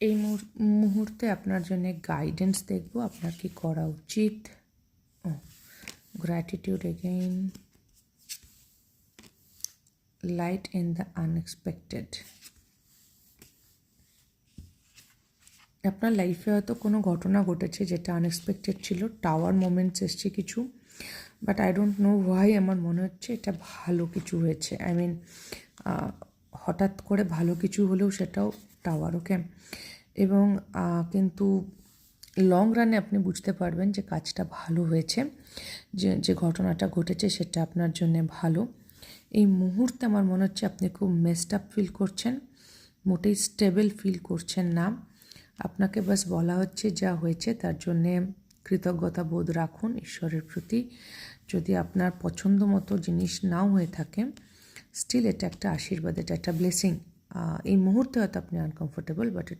এই মুহূর- মুহূর্তে আপনার জন্য গাইডেন্স দেখব, আপনার কি করা উচিত? ও gratitude again light in the unexpected আপনার লাইফে হয়তো কোনো ঘটনা ঘটেছে যেটা আনএক্সপেক্টেড ছিল টাওয়ার মোমেন্টস এসছে কিছু but I don't know why আমার মনে হচ্ছে এটা ভালো কিছু হয়েছে। আই মিন হঠাৎ করে ভালো কিছু হলেও সেটাও টাওয়ার ওকে এবং কিন্তু লং রানে আপনি বুঝতে পারবেন যে কাজটা ভালো হয়েছে, যে যে ঘটনাটা ঘটেছে সেটা আপনার জন্যে ভালো। এই মুহূর্তে আমার মনে হচ্ছে আপনি খুব মেসড আপ ফিল করছেন, মোটেই স্টেবল ফিল করছেন না। আপনাকে বাস বলা হচ্ছে যা হয়েছে তার জন্যে কৃতজ্ঞতা বোধ রাখুন, ঈশ্বরের প্রতি। যদি আপনার পছন্দ মতো জিনিস নাও হয়ে থাকে স্টিল এটা একটা আশীর্বাদ এটা একটা ব্লেসিং এই মুহূর্তে হয়তো আপনি আনকমফোর্টেবল বাট ইটস